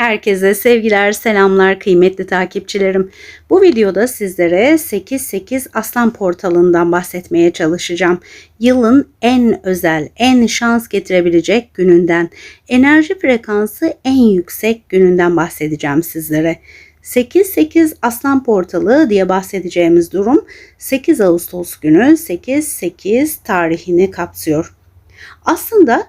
Herkese sevgiler, selamlar kıymetli takipçilerim. Bu videoda sizlere 88 Aslan Portalı'ndan bahsetmeye çalışacağım. Yılın en özel, en şans getirebilecek gününden, enerji frekansı en yüksek gününden bahsedeceğim sizlere. 8-8 Aslan Portalı diye bahsedeceğimiz durum 8 Ağustos günü 8-8 tarihini kapsıyor. Aslında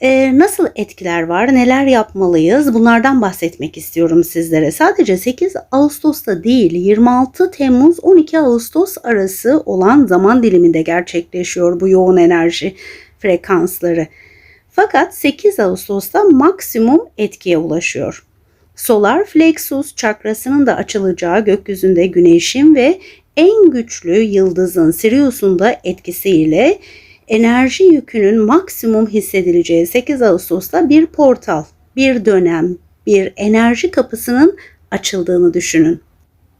e, nasıl etkiler var, neler yapmalıyız bunlardan bahsetmek istiyorum sizlere. Sadece 8 Ağustos'ta değil 26 Temmuz 12 Ağustos arası olan zaman diliminde gerçekleşiyor bu yoğun enerji frekansları. Fakat 8 Ağustos'ta maksimum etkiye ulaşıyor. Solar plexus çakrasının da açılacağı gökyüzünde güneşin ve en güçlü yıldızın Sirius'un da etkisiyle enerji yükünün maksimum hissedileceği 8 Ağustos'ta bir portal, bir dönem, bir enerji kapısının açıldığını düşünün.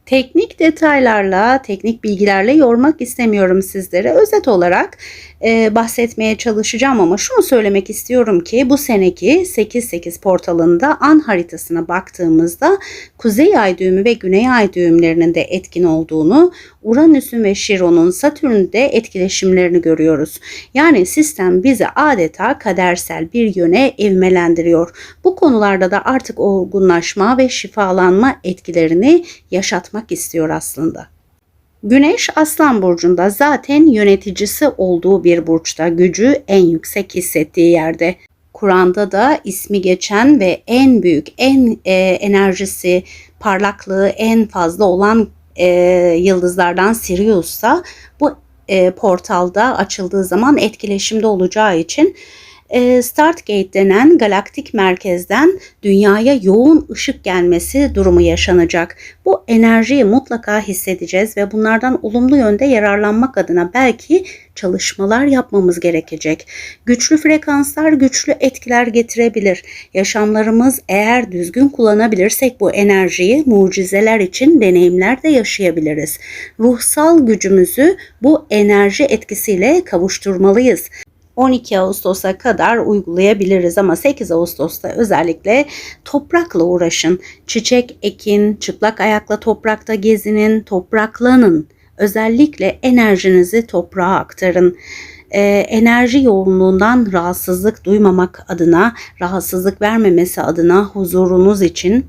Teknik detaylarla, teknik bilgilerle yormak istemiyorum sizlere. Özet olarak e, bahsetmeye çalışacağım ama şunu söylemek istiyorum ki bu seneki 8-8 portalında an haritasına baktığımızda kuzey ay düğümü ve güney ay düğümlerinin de etkin olduğunu, Uranüs'ün ve Şiron'un Satürn'de etkileşimlerini görüyoruz. Yani sistem bizi adeta kadersel bir yöne evmelendiriyor. Bu konularda da artık olgunlaşma ve şifalanma etkilerini yaşatmak istiyor aslında. Güneş Aslan burcunda zaten yöneticisi olduğu bir burçta gücü en yüksek hissettiği yerde. Kur'an'da da ismi geçen ve en büyük, en e, enerjisi, parlaklığı en fazla olan e, yıldızlardan Sirius'sa bu e, portalda açıldığı zaman etkileşimde olacağı için Stargate denen galaktik merkezden dünyaya yoğun ışık gelmesi durumu yaşanacak. Bu enerjiyi mutlaka hissedeceğiz ve bunlardan olumlu yönde yararlanmak adına belki çalışmalar yapmamız gerekecek. Güçlü frekanslar güçlü etkiler getirebilir. Yaşamlarımız eğer düzgün kullanabilirsek bu enerjiyi mucizeler için deneyimler de yaşayabiliriz. Ruhsal gücümüzü bu enerji etkisiyle kavuşturmalıyız. 12 Ağustos'a kadar uygulayabiliriz ama 8 Ağustos'ta özellikle toprakla uğraşın. Çiçek ekin, çıplak ayakla toprakta gezinin, topraklanın. Özellikle enerjinizi toprağa aktarın e, enerji yoğunluğundan rahatsızlık duymamak adına, rahatsızlık vermemesi adına huzurunuz için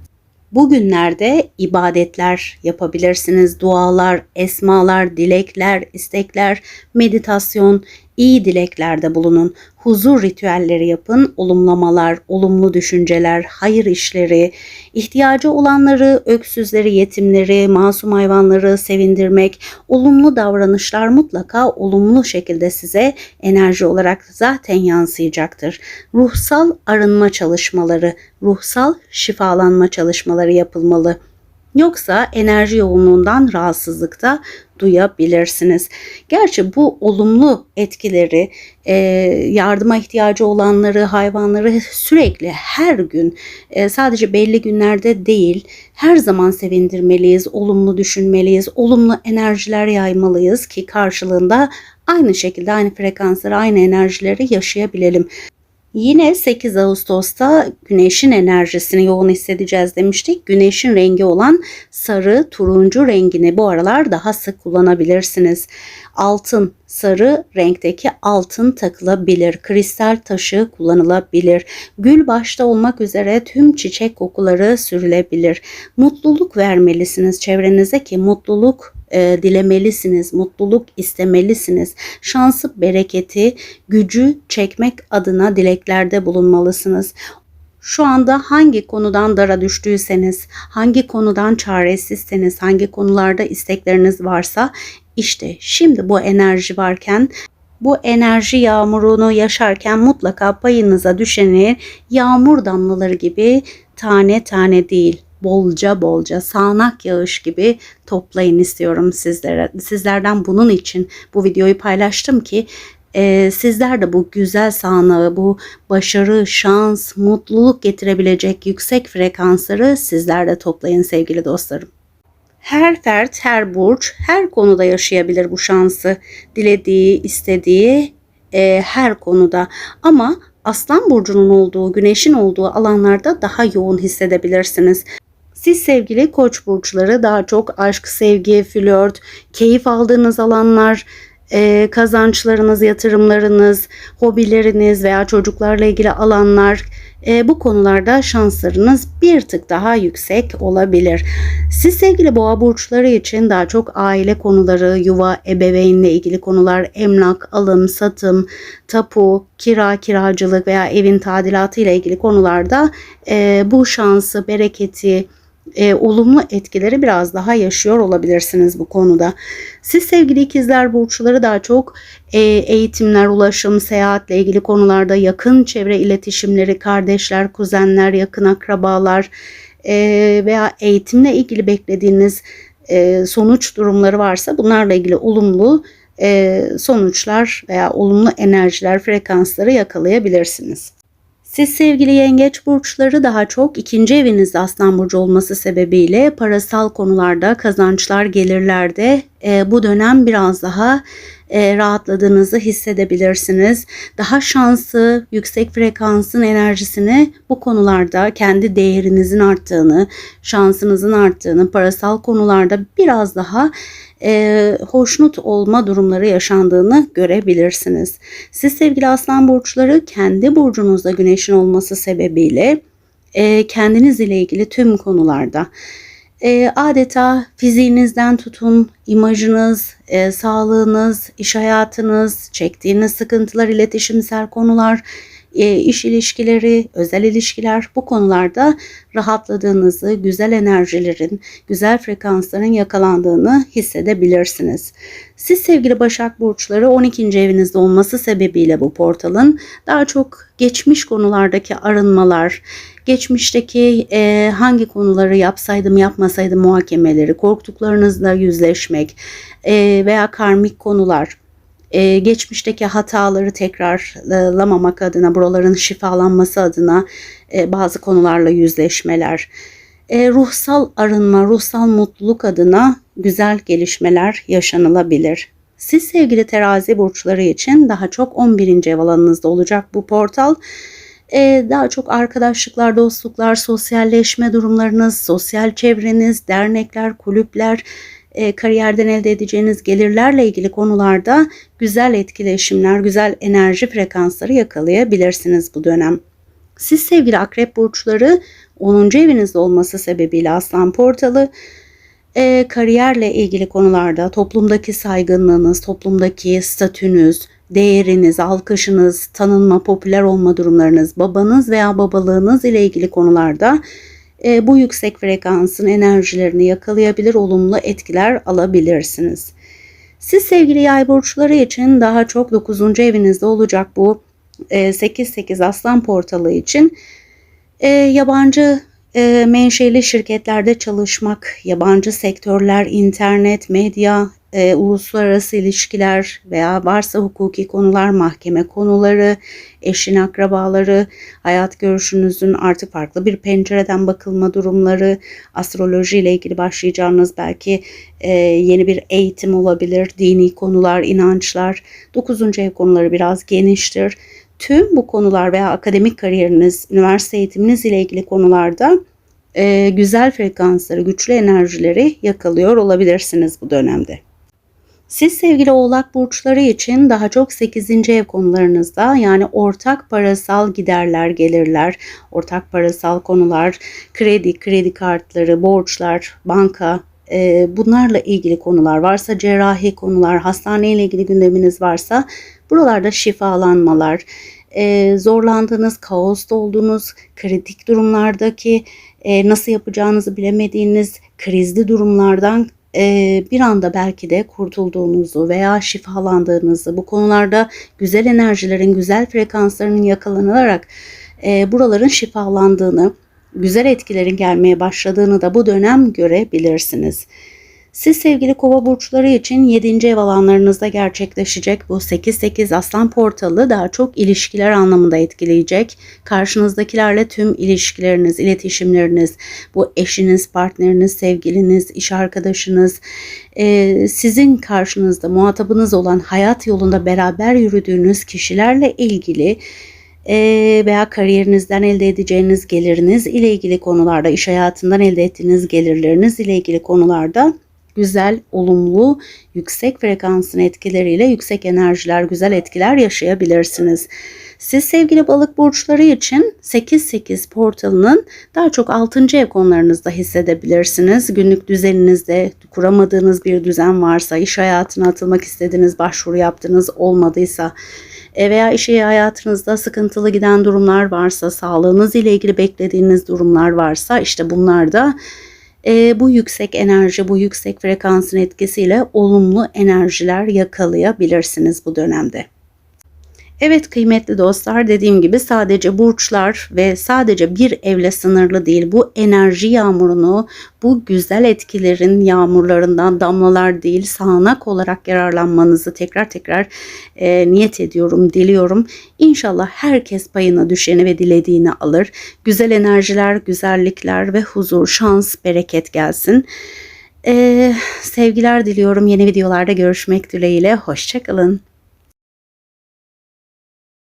Bugünlerde ibadetler yapabilirsiniz. Dualar, esmalar, dilekler, istekler, meditasyon, iyi dileklerde bulunun. Huzur ritüelleri yapın. Olumlamalar, olumlu düşünceler, hayır işleri, ihtiyacı olanları, öksüzleri, yetimleri, masum hayvanları sevindirmek, olumlu davranışlar mutlaka olumlu şekilde size enerji olarak zaten yansıyacaktır. Ruhsal arınma çalışmaları, ruhsal şifalanma çalışmaları yapılmalı. Yoksa enerji yoğunluğundan rahatsızlıkta duyabilirsiniz. Gerçi bu olumlu etkileri e, yardıma ihtiyacı olanları, hayvanları sürekli her gün e, sadece belli günlerde değil her zaman sevindirmeliyiz, olumlu düşünmeliyiz, olumlu enerjiler yaymalıyız ki karşılığında aynı şekilde aynı frekansları, aynı enerjileri yaşayabilelim. Yine 8 Ağustos'ta güneşin enerjisini yoğun hissedeceğiz demiştik. Güneşin rengi olan sarı, turuncu rengini bu aralar daha sık kullanabilirsiniz. Altın, sarı renkteki altın takılabilir. Kristal taşı kullanılabilir. Gül başta olmak üzere tüm çiçek kokuları sürülebilir. Mutluluk vermelisiniz çevrenize ki mutluluk e, dilemelisiniz, mutluluk istemelisiniz. Şansı, bereketi, gücü çekmek adına dileklerde bulunmalısınız. Şu anda hangi konudan dara düştüyseniz, hangi konudan çaresizseniz, hangi konularda istekleriniz varsa işte şimdi bu enerji varken bu enerji yağmurunu yaşarken mutlaka payınıza düşeni yağmur damlaları gibi tane tane değil bolca bolca sağanak yağış gibi toplayın istiyorum sizlere. Sizlerden bunun için bu videoyu paylaştım ki e, sizler de bu güzel sağanağı, bu başarı, şans, mutluluk getirebilecek yüksek frekansları sizler de toplayın sevgili dostlarım. Her fert, her burç, her konuda yaşayabilir bu şansı. Dilediği, istediği e, her konuda. Ama Aslan burcunun olduğu, güneşin olduğu alanlarda daha yoğun hissedebilirsiniz. Siz sevgili koç burçları daha çok aşk, sevgi, flört, keyif aldığınız alanlar, e, kazançlarınız, yatırımlarınız, hobileriniz veya çocuklarla ilgili alanlar e, bu konularda şanslarınız bir tık daha yüksek olabilir. Siz sevgili boğa burçları için daha çok aile konuları, yuva, ebeveynle ilgili konular, emlak, alım, satım, tapu, kira, kiracılık veya evin tadilatı ile ilgili konularda e, bu şansı, bereketi, e, olumlu etkileri biraz daha yaşıyor olabilirsiniz bu konuda. Siz sevgili ikizler burçları daha çok e, eğitimler, ulaşım, seyahatle ilgili konularda yakın çevre iletişimleri, kardeşler, kuzenler, yakın akrabalar e, veya eğitimle ilgili beklediğiniz e, sonuç durumları varsa bunlarla ilgili olumlu e, sonuçlar veya olumlu enerjiler, frekansları yakalayabilirsiniz. Siz sevgili yengeç burçları daha çok ikinci evinizde aslan burcu olması sebebiyle parasal konularda kazançlar gelirlerde e, bu dönem biraz daha e, rahatladığınızı hissedebilirsiniz. Daha şanslı, yüksek frekansın enerjisini bu konularda kendi değerinizin arttığını, şansınızın arttığını, parasal konularda biraz daha e, hoşnut olma durumları yaşandığını görebilirsiniz. Siz sevgili aslan burçları kendi burcunuzda güneşin olması sebebiyle e, kendiniz ile ilgili tüm konularda e, adeta fiziğinizden tutun, imajınız, e, sağlığınız, iş hayatınız, çektiğiniz sıkıntılar, iletişimsel konular, iş ilişkileri, özel ilişkiler bu konularda rahatladığınızı, güzel enerjilerin, güzel frekansların yakalandığını hissedebilirsiniz. Siz sevgili Başak Burçları 12. evinizde olması sebebiyle bu portalın daha çok geçmiş konulardaki arınmalar, geçmişteki e, hangi konuları yapsaydım yapmasaydım muhakemeleri, korktuklarınızla yüzleşmek e, veya karmik konular, e, geçmişteki hataları tekrarlamamak adına, buraların şifalanması adına e, bazı konularla yüzleşmeler, e, ruhsal arınma, ruhsal mutluluk adına güzel gelişmeler yaşanılabilir. Siz sevgili terazi burçları için daha çok 11. ev alanınızda olacak bu portal. Ee, daha çok arkadaşlıklar, dostluklar, sosyalleşme durumlarınız, sosyal çevreniz, dernekler, kulüpler, e, kariyerden elde edeceğiniz gelirlerle ilgili konularda güzel etkileşimler, güzel enerji frekansları yakalayabilirsiniz bu dönem. Siz sevgili akrep burçları 10. evinizde olması sebebiyle aslan portalı e, kariyerle ilgili konularda toplumdaki saygınlığınız, toplumdaki statünüz, değeriniz, alkışınız, tanınma, popüler olma durumlarınız, babanız veya babalığınız ile ilgili konularda e, bu yüksek frekansın enerjilerini yakalayabilir, olumlu etkiler alabilirsiniz. Siz sevgili yay burçları için daha çok 9. evinizde olacak bu 8-8 e, aslan portalı için e, yabancı e, menşeli şirketlerde çalışmak, yabancı sektörler, internet, medya, e, uluslararası ilişkiler veya varsa hukuki konular, mahkeme konuları, eşin akrabaları, hayat görüşünüzün artık farklı bir pencereden bakılma durumları, astroloji ile ilgili başlayacağınız belki e, yeni bir eğitim olabilir, dini konular, inançlar, 9. ev konuları biraz geniştir. Tüm bu konular veya akademik kariyeriniz, üniversite eğitiminiz ile ilgili konularda e, güzel frekansları, güçlü enerjileri yakalıyor olabilirsiniz bu dönemde. Siz sevgili oğlak burçları için daha çok 8. ev konularınızda yani ortak parasal giderler, gelirler, ortak parasal konular, kredi, kredi kartları, borçlar, banka, e, bunlarla ilgili konular varsa cerrahi konular, hastane ile ilgili gündeminiz varsa buralarda şifalanmalar, e, zorlandığınız, kaosta olduğunuz, kritik durumlardaki e, nasıl yapacağınızı bilemediğiniz krizli durumlardan e, bir anda belki de kurtulduğunuzu veya şifalandığınızı, bu konularda güzel enerjilerin, güzel frekanslarının yakalanılarak e, buraların şifalandığını, güzel etkilerin gelmeye başladığını da bu dönem görebilirsiniz. Siz sevgili kova burçları için 7. ev alanlarınızda gerçekleşecek bu 8-8 aslan portalı daha çok ilişkiler anlamında etkileyecek. Karşınızdakilerle tüm ilişkileriniz, iletişimleriniz, bu eşiniz, partneriniz, sevgiliniz, iş arkadaşınız, e, sizin karşınızda muhatabınız olan hayat yolunda beraber yürüdüğünüz kişilerle ilgili e, veya kariyerinizden elde edeceğiniz geliriniz ile ilgili konularda, iş hayatından elde ettiğiniz gelirleriniz ile ilgili konularda güzel, olumlu, yüksek frekansın etkileriyle yüksek enerjiler, güzel etkiler yaşayabilirsiniz. Siz sevgili balık burçları için 8-8 portalının daha çok 6. ev konularınızda hissedebilirsiniz. Günlük düzeninizde kuramadığınız bir düzen varsa, iş hayatına atılmak istediğiniz, başvuru yaptığınız olmadıysa veya iş hayatınızda sıkıntılı giden durumlar varsa, sağlığınız ile ilgili beklediğiniz durumlar varsa işte bunlar da e, bu yüksek enerji, bu yüksek frekansın etkisiyle olumlu enerjiler yakalayabilirsiniz bu dönemde. Evet kıymetli dostlar dediğim gibi sadece burçlar ve sadece bir evle sınırlı değil. Bu enerji yağmurunu, bu güzel etkilerin yağmurlarından damlalar değil sağanak olarak yararlanmanızı tekrar tekrar e, niyet ediyorum, diliyorum. İnşallah herkes payına düşeni ve dilediğini alır. Güzel enerjiler, güzellikler ve huzur, şans, bereket gelsin. Ee, sevgiler diliyorum. Yeni videolarda görüşmek dileğiyle. Hoşçakalın.